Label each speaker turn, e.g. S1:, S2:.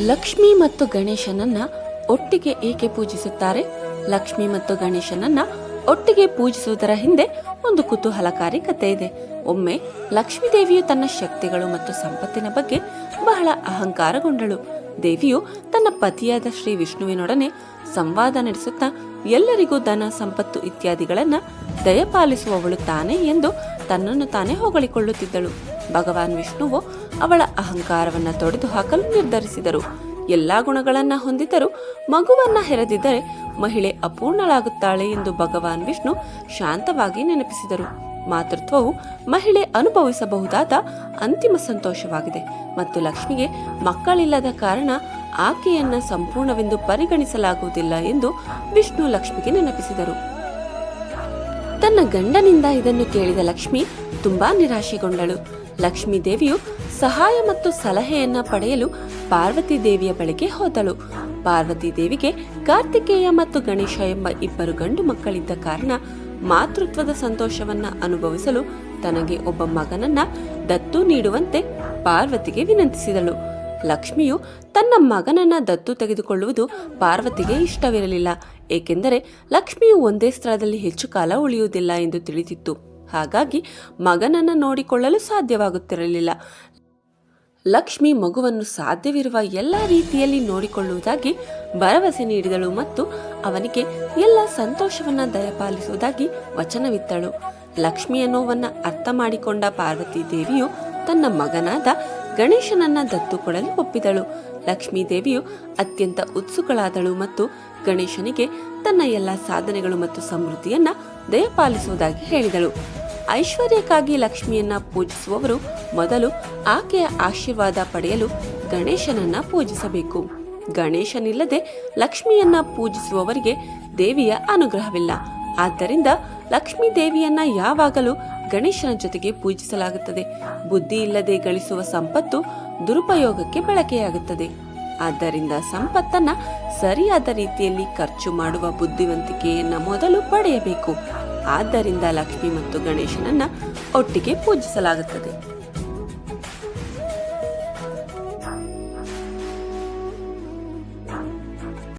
S1: ಲಕ್ಷ್ಮಿ ಮತ್ತು ಗಣೇಶನನ್ನ ಒಟ್ಟಿಗೆ ಏಕೆ ಪೂಜಿಸುತ್ತಾರೆ? ಲಕ್ಷ್ಮಿ ಮತ್ತು ಗಣೇಶನನ್ನ ಒಟ್ಟಿಗೆ ಪೂಜಿಸುವುದರ ಹಿಂದೆ ಒಂದು ಕುತೂಹಲಕಾರಿ ಕಥೆ ಇದೆ. ಒಮ್ಮೆ ಲಕ್ಷ್ಮೀ ದೇವಿಯು ತನ್ನ ಶಕ್ತಿಗಳು ಮತ್ತು ಸಂಪತ್ತಿನ ಬಗ್ಗೆ ಬಹಳ ಅಹಂಕಾರಗೊಂಡಳು. ದೇವಿಯು ತನ್ನ ಪತಿಯಾದ ಶ್ರೀ ವಿಷ್ಣುವಿನೊಡನೆ ಸಂವಾದ ನಡೆಸುತ್ತಾ ಎಲ್ಲರಿಗೂ ಧನ, ಸಂಪತ್ತು ಇತ್ಯಾದಿಗಳನ್ನ ದಯಪಾಲಿಸುವವಳು ತಾನೇ ಎಂದು ತನ್ನನ್ನು ತಾನೇ ಹೊಗಳಿಕೊಳ್ಳುತ್ತಿದ್ದಳು. ಭಗವಾನ್ ವಿಷ್ಣುವು ಅವಳ ಅಹಂಕಾರವನ್ನ ತೊಡೆದು ಹಾಕಲು ನಿರ್ಧರಿಸಿದರು. ಎಲ್ಲ ಗುಣಗಳನ್ನ ಹೊಂದಿದ್ದರೂ ಮಗುವನ್ನ ಹೆರೆದಿದ್ದರೆ ಮಹಿಳೆ ಅಪೂರ್ಣಳಾಗುತ್ತಾಳೆ ಎಂದು ಭಗವಾನ್ ವಿಷ್ಣು ಶಾಂತವಾಗಿ ನೆನಪಿಸಿದರು. ಮಾತೃತ್ವವು ಮಹಿಳೆ ಅನುಭವಿಸಬಹುದಾದ ಅಂತಿಮ ಸಂತೋಷವಾಗಿದೆ ಮತ್ತು ಲಕ್ಷ್ಮಿಗೆ ಮಕ್ಕಳಿಲ್ಲದ ಕಾರಣ ಆಕೆಯನ್ನ ಸಂಪೂರ್ಣವೆಂದು ಪರಿಗಣಿಸಲಾಗುವುದಿಲ್ಲ ಎಂದು ವಿಷ್ಣು ಲಕ್ಷ್ಮಿಗೆ ನೆನಪಿಸಿದರು. ತನ್ನ ಗಂಡನಿಂದ ಇದನ್ನು ಕೇಳಿದ ಲಕ್ಷ್ಮಿ ತುಂಬಾ ನಿರಾಶೆಗೊಂಡಳು. ಲಕ್ಷ್ಮೀ ದೇವಿಯು ಸಹಾಯ ಮತ್ತು ಸಲಹೆಯನ್ನ ಪಡೆಯಲು ಪಾರ್ವತಿ ದೇವಿಯ ಬಳಿಗೆ ಹೋದಳು. ಪಾರ್ವತಿ ದೇವಿಗೆ ಕಾರ್ತಿಕೇಯ ಮತ್ತು ಗಣೇಶ ಎಂಬ ಇಬ್ಬರು ಗಂಡು ಮಕ್ಕಳಿದ್ದ ಕಾರಣ ಮಾತೃತ್ವದ ಸಂತೋಷವನ್ನ ಅನುಭವಿಸಲು ತನಗೆ ಒಬ್ಬ ಮಗನನ್ನ ದತ್ತು ನೀಡುವಂತೆ ಪಾರ್ವತಿಗೆ ವಿನಂತಿಸಿದಳು. ಲಕ್ಷ್ಮಿಯು ತನ್ನ ಮಗನನ್ನ ದತ್ತು ತೆಗೆದುಕೊಳ್ಳುವುದು ಪಾರ್ವತಿಗೆ ಇಷ್ಟವಿರಲಿಲ್ಲ, ಏಕೆಂದರೆ ಲಕ್ಷ್ಮಿಯು ಒಂದೇ ಸ್ಥಳದಲ್ಲಿ ಹೆಚ್ಚು ಕಾಲ ಉಳಿಯುವುದಿಲ್ಲ ಎಂದು ತಿಳಿದಿತ್ತು. ಹಾಗಾಗಿ ಮಗನನ್ನು ನೋಡಿಕೊಳ್ಳಲು ಸಾಧ್ಯವಾಗುತ್ತಿರಲಿಲ್ಲ. ಲಕ್ಷ್ಮಿ ಮಗುವನ್ನು ಸಾಧ್ಯವಿರುವ ಎಲ್ಲ ರೀತಿಯಲ್ಲಿ ನೋಡಿಕೊಳ್ಳುವುದಾಗಿ ಭರವಸೆ ನೀಡಿದಳು ಮತ್ತು ಅವನಿಗೆ ಎಲ್ಲ ಸಂತೋಷವನ್ನು ದಯಪಾಲಿಸುವುದಾಗಿ ವಚನವಿತ್ತಳು. ಲಕ್ಷ್ಮಿಯ ನೋವನ್ನು ಅರ್ಥ ಮಾಡಿಕೊಂಡ ಪಾರ್ವತಿ ದೇವಿಯು ತನ್ನ ಮಗನಾದ ಗಣೇಶನನ್ನ ದತ್ತು ಕೊಡಲು ಒಪ್ಪಿದಳು. ಲಕ್ಷ್ಮೀದೇವಿಯು ಅತ್ಯಂತ ಉತ್ಸುಕಳಾದಳು ಮತ್ತು ಗಣೇಶನಿಗೆ ತನ್ನ ಎಲ್ಲ ಸಾಧನೆಗಳು ಮತ್ತು ಸಮೃದ್ಧಿಯನ್ನ ದಯಪಾಲಿಸುವುದಾಗಿ ಹೇಳಿದಳು. ಐಶ್ವರ್ಯಕ್ಕಾಗಿ ಲಕ್ಷ್ಮಿಯನ್ನ ಪೂಜಿಸುವವರು ಮೊದಲು ಆಕೆಯ ಆಶೀರ್ವಾದ ಪಡೆಯಲು ಗಣೇಶನನ್ನ ಪೂಜಿಸಬೇಕು. ಗಣೇಶನಿಲ್ಲದೆ ಲಕ್ಷ್ಮಿಯನ್ನ ಪೂಜಿಸುವವರಿಗೆ ದೇವಿಯ ಅನುಗ್ರಹವಿಲ್ಲ. ಆದ್ದರಿಂದ ಲಕ್ಷ್ಮೀ ದೇವಿಯನ್ನ ಯಾವಾಗಲೂ ಗಣೇಶನ ಜೊತೆಗೆ ಪೂಜಿಸಲಾಗುತ್ತದೆ. ಬುದ್ಧಿ ಇಲ್ಲದೆ ಗಳಿಸುವ ಸಂಪತ್ತು ದುರುಪಯೋಗಕ್ಕೆ ಬಳಕೆಯಾಗುತ್ತದೆ. ಆದ್ದರಿಂದ ಸಂಪತ್ತನ್ನ ಸರಿಯಾದ ರೀತಿಯಲ್ಲಿ ಖರ್ಚು ಮಾಡುವ ಬುದ್ಧಿವಂತಿಕೆಯನ್ನ ಮೊದಲು ಪಡೆಯಬೇಕು. ಆದ್ದರಿಂದ ಲಕ್ಷ್ಮಿ ಮತ್ತು ಗಣೇಶನನ್ನ ಒಟ್ಟಿಗೆ ಪೂಜಿಸಲಾಗುತ್ತದೆ.